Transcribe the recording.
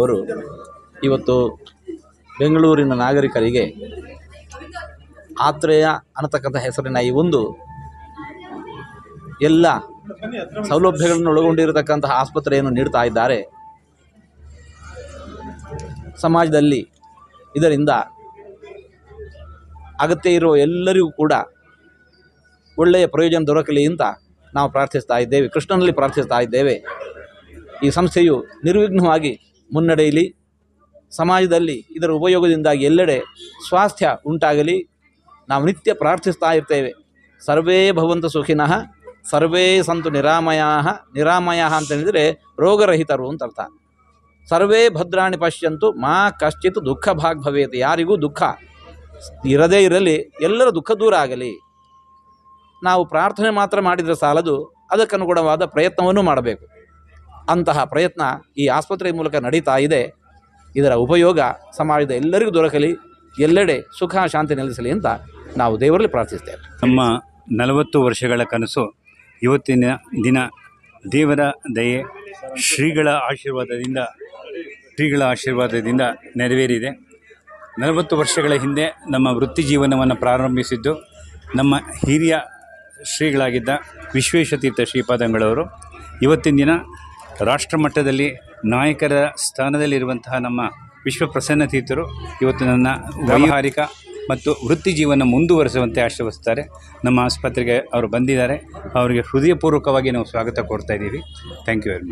ಅವರು ಇವತ್ತು ಬೆಂಗಳೂರಿನ ನಾಗರಿಕರಿಗೆ ಆತ್ರೇಯ ಅನ್ನತಕ್ಕಂಥ ಹೆಸರಿನ ಈ ಒಂದು ಎಲ್ಲ ಸೌಲಭ್ಯಗಳನ್ನು ಒಳಗೊಂಡಿರತಕ್ಕಂತಹ ಆಸ್ಪತ್ರೆಯನ್ನು ನೀಡ್ತಾ ಇದ್ದಾರೆ. ಸಮಾಜದಲ್ಲಿ ಇದರಿಂದ ಅಗತ್ಯ ಇರುವ ಎಲ್ಲರಿಗೂ ಕೂಡ ಒಳ್ಳೆಯ ಪ್ರಯೋಜನ ದೊರಕಲಿ ಅಂತ ನಾವು ಪ್ರಾರ್ಥಿಸ್ತಾ ಇದ್ದೇವೆ, ಕೃಷ್ಣನಲ್ಲಿ ಪ್ರಾರ್ಥಿಸ್ತಾ ಇದ್ದೇವೆ. ಈ ಸಂಸ್ಥೆಯು ನಿರ್ವಿಘ್ನವಾಗಿ ಮುನ್ನಡೆಯಲಿ ಸಮಾಜದಲ್ಲಿ ಇದರ ಉಪಯೋಗದಿಂದಾಗಿ ಎಲ್ಲೆಡೆ ಸ್ವಾಸ್ಥ್ಯ ಉಂಟಾಗಲಿ. ನಾವು ನಿತ್ಯ ಪ್ರಾರ್ಥಿಸ್ತಾ ಇರ್ತೇವೆ. ಸರ್ವೇ ಭವಂತು ಸುಖಿನಃ, ಸರ್ವೇ ಸಂತು ನಿರಾಮಯಾ, ನಿರಾಮಯ ಅಂತ ಹೇಳಿದರೆ ರೋಗರಹಿತರು ಅಂತ ಅರ್ಥ. ಸರ್ವೇ ಭದ್ರಾಣಿ ಪಶ್ಯಂತು, ಮಾ ಕಶ್ಚಿತ್ ದುಃಖ ಭಾಗ್ ಭವೇತ್. ಯಾರಿಗೂ ದುಃಖ ಇರದೇ ಇರಲಿ, ಎಲ್ಲರ ದುಃಖ ದೂರ ಆಗಲಿ. ನಾವು ಪ್ರಾರ್ಥನೆ ಮಾತ್ರ ಮಾಡಿದರೆ ಸಾಲದು, ಅದಕ್ಕನುಗುಣವಾದ ಪ್ರಯತ್ನವನ್ನು ಮಾಡಬೇಕು. ಅಂತಹ ಪ್ರಯತ್ನ ಈ ಆಸ್ಪತ್ರೆ ಮೂಲಕ ನಡೀತಾ ಇದೆ. ಇದರ ಉಪಯೋಗ ಸಮಾಜದ ಎಲ್ಲರಿಗೂ ದೊರಕಲಿ, ಎಲ್ಲೆಡೆ ಸುಖ, ಶಾಂತಿ ನೆಲೆಸಲಿ ಅಂತ ನಾವು ದೇವರಲ್ಲಿ ಪ್ರಾರ್ಥಿಸ್ತೇವೆ. ನಮ್ಮ ನಲವತ್ತು ವರ್ಷಗಳ ಕನಸು, ಇವತ್ತಿನ ದಿನ ದೇವರ ದಯೆ, ಶ್ರೀಗಳ ಆಶೀರ್ವಾದದಿಂದ ಶ್ರೀಗಳ ಆಶೀರ್ವಾದದಿಂದ ನೆರವೇರಿದೆ. ನಲವತ್ತು ವರ್ಷಗಳ ಹಿಂದೆ ನಮ್ಮ ವೃತ್ತಿ ಜೀವನವನ್ನು ಪ್ರಾರಂಭಿಸಿದ್ದು ನಮ್ಮ ಹಿರಿಯ ಶ್ರೀಗಳಾಗಿದ್ದ ವಿಶ್ವೇಶತೀರ್ಥ ಶ್ರೀಪಾದಂಗಳವರು. ಇವತ್ತಿನ ದಿನ ರಾಷ್ಟ್ರ ಮಟ್ಟದಲ್ಲಿ ನಾಯಕರ ಸ್ಥಾನದಲ್ಲಿರುವಂತಹ ನಮ್ಮ ವಿಶ್ವ ಪ್ರಸನ್ನ ತೀರ್ಥರು ಇವತ್ತು ನನ್ನ ವ್ಯಾವಹಾರಿಕ ಮತ್ತು ವೃತ್ತಿ ಜೀವನ ಮುಂದುವರೆಸುವಂತೆ ಆಶ್ರವಿಸ್ತಾರೆ ನಮ್ಮ ಆಸ್ಪತ್ರೆಗೆ ಅವರು ಬಂದಿದ್ದಾರೆ. ಅವರಿಗೆ ಹೃದಯಪೂರ್ವಕವಾಗಿ ನಾವು ಸ್ವಾಗತ ಕೊಡ್ತಾ ಇದ್ದೀವಿ. Thank you very